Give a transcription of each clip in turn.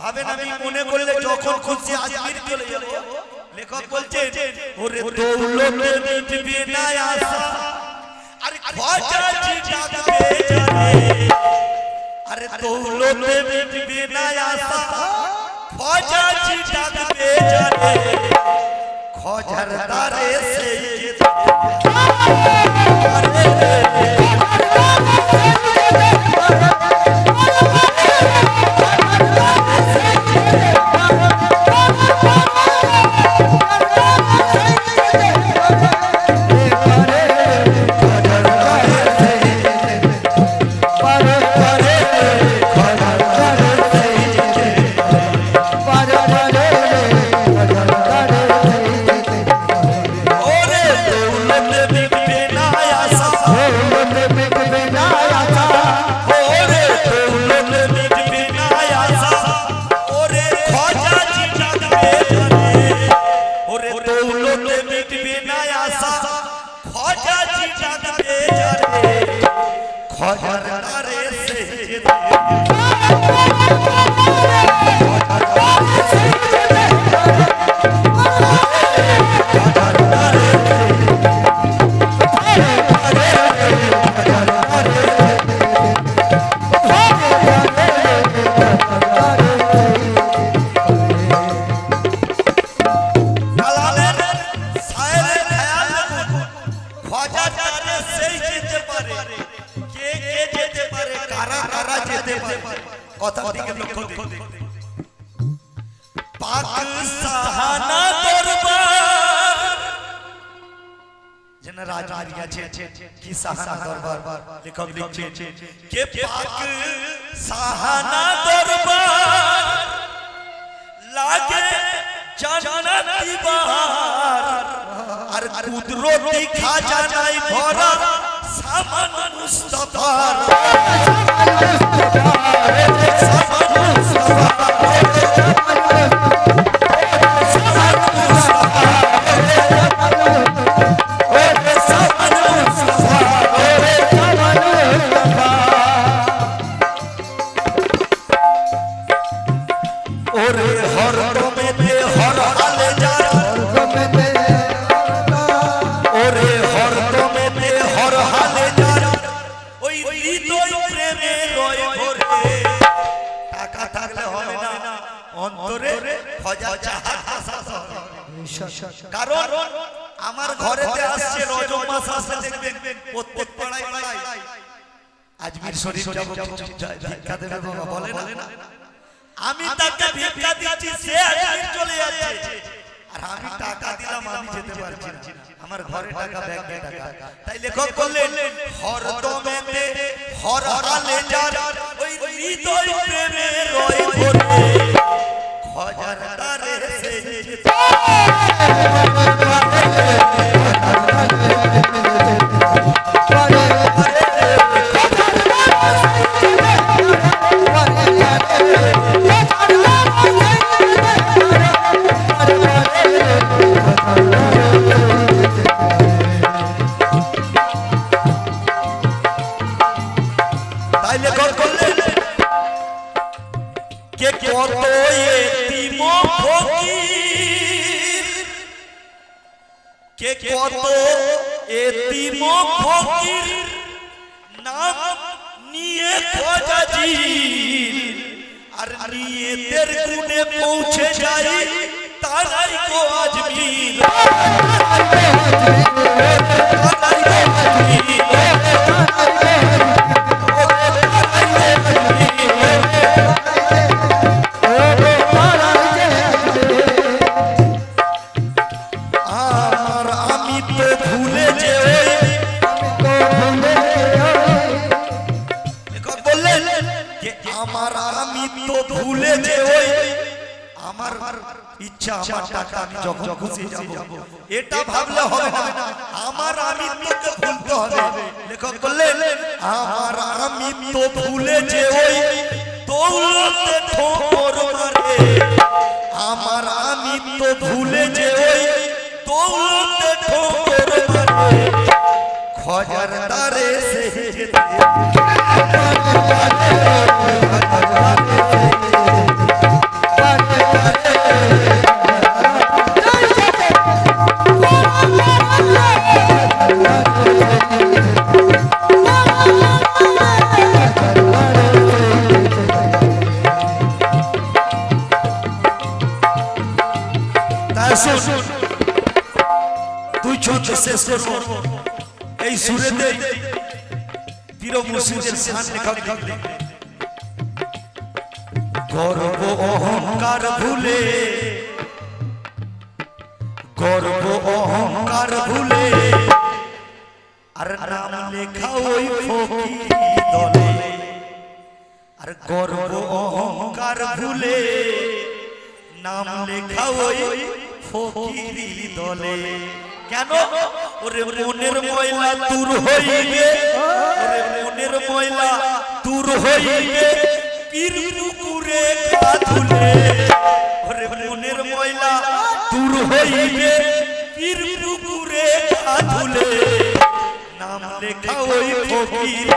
ভাবেন আমি মনে করলে যখন খুশি আজমির চলে যাব। লেখক বলছে ওরে দৌলতে মিটবে না আশা আরে খোঁজা জি ডাকবে জানে। আরে দৌলতে মিটবে না আশা খোঁজা জি ডাকবে জানে। খোঁজার তারে সেই যেতে খোঁজার কারা কারা যেতে পারে কথা দিকে লক্ষ্য দিন পাক সাহানা দরবার যেন রাজবাড়ি আছে কি সাহানা দরবার লেখক লিখছে কে পাক সাহানা দরবার লাগে জান্নাতি বাহার আর কুদরতি খাজানাই ভরা সামান মুস্তাফার সামান মুস্তাফার টাকা থাকলে হবে না। অন্তরে। কারণ আমার ঘরেতে আসছে রজব মাস আসলে দেখবেন প্রত্যেক পাড়ায় পাড়ায় আজমির শরীফ যাব ভিক্ষা দেবে বাবা বলে না। আমি তাকে ভিক্ষা দিচ্ছি সে আজমির চলে যাচ্ছে। আর আমি টাকা দিলাম আমি যেতে পারছি না। আমার ঘরে টাকা ব্যাংকে টাকা। তাই লেখক বললেন হর দমেতে হর হালে যার ওই হৃদয় প্রেমে রয় ভরে খজার তারে সে কত এতিম ফকির? কে কত এতিম ফকির? নাম নিয়ে খোঁজাজি আর নিয়েতের গুণে পৌঁছে যাই তারাই গো আজমির। তারাই গো ইচ্ছা আমার টাকা আমি যখন খুশি যাব। এটা ভাবলে হবে না। আমার আমি তোকে ভুলতে হবে। লেখক বললেন আমার আমি তো ভুলে যে ওই দৌলতে ঠোকর মারে আমার আমি তো ভুলে যে ওই দৌলতে ঠোকর মারে খজার তারে সে যেতে। পীর মুর্শিদের গর্ব অহংকার ভুলে। গর্ব অহংকার ভুলে। আর নাম লেখা ওই ফকির দলে। আর গর্ব অহংকার ভুলে। নাম লেখা ওই ফকিরি দলে। কেন? ওরে মনের ময়লা দূর হইবে ওরে মনের ময়লা দূর হইবে পীর পুকুরে ধুলে ওরে মনের ময়লা দূর হইবে পীর পুকুরে ধুলে নাম লেখা ওই ফকির।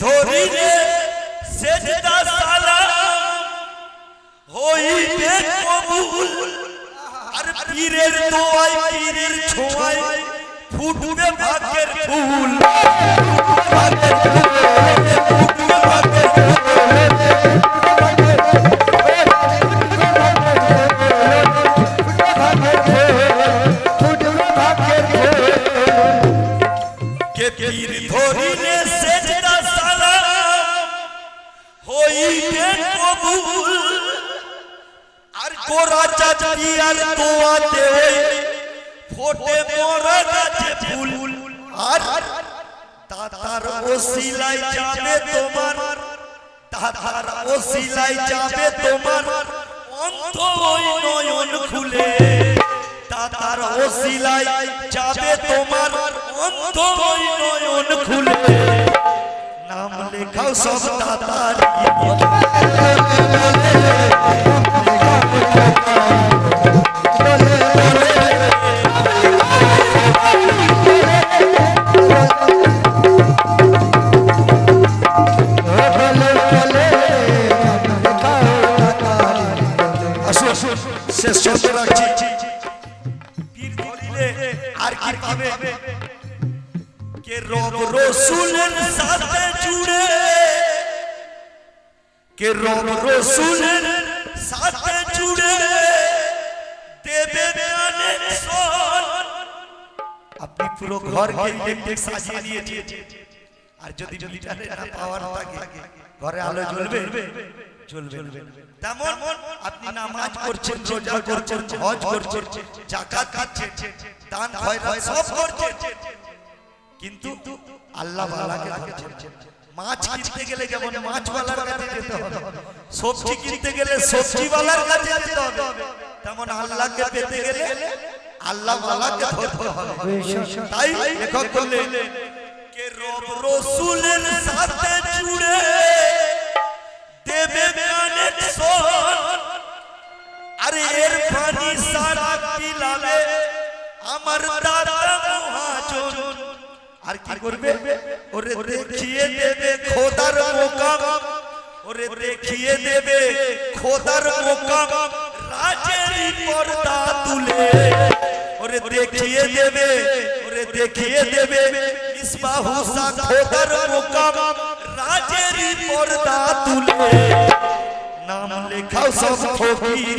ধরিলে সেজদা সালাম হইবে কবুল আর পীরের দোয়ায় পীরের ছোঁয়ায় ফুটবে ভাগ্যের ফুল ভাগ্যের ফুল, ফুটবে ভাগ্যের ফুল। পীর ধরিলে কবুল আর গোরা চাচি আর দোয়াতে ফোটে মোরা গাছে ফুল। আর তাতার ওসিলাই যাবে তোমার। তাতার ওসিলাই যাবে তোমার। অন্ত নয়ন খুলে। তাতার ওসিলাই যাবে তোমার। অন্ত নয়ন খুলে। নাম লেখাও সব তাতার আসুন আসুন শেষ শব্দ রাখছি পীর ধরিলে আর কি পাবে কে রব রসুলের সাথে জুড়ে কে রব রসুলের সাথে জুড়ে দেবে আপনি পুরো ঘরকে ইলেকট্রিক সাজিয়ে নিয়েছেন আর যদি মিটারে না পাওয়ার থাকে ঘরে আলো জ্বলবে জ্বলবে তেমন আপনি নামাজ করছেন রোজা করছেন হজ করছেন করছেন কিন্তু আল্লাহ ধরছেন মাছ কিনতে গেলে যেমন মাছওয়ালার কাছে যেতে হবে সবজি কিনতে গেলে সবজিওয়ালার কাছে যেতে হবে। তেমন আল্লাহকে পেতে গেলে আল্লাহ ওয়ালাকে ধরতে হবে। তাই লেখক বললেন কে রব রসুলের সাথে জুড়ে দেবে আরে এর পানি সারা পিলালে আমার দাদা আর কি করবে? ওরে দেখিয়ে দেবে খোদার মোকাম। ওরে দেখিয়ে দেবে খোদার মোকাম। রাজের পর্দা তুলে। ওরে দেখিয়ে দেবে। ওরে দেখিয়ে দেবে ইসবাহু সা খোদার মোকাম। রাজের পর্দা তুলে। নাম লেখাও সব ফকির।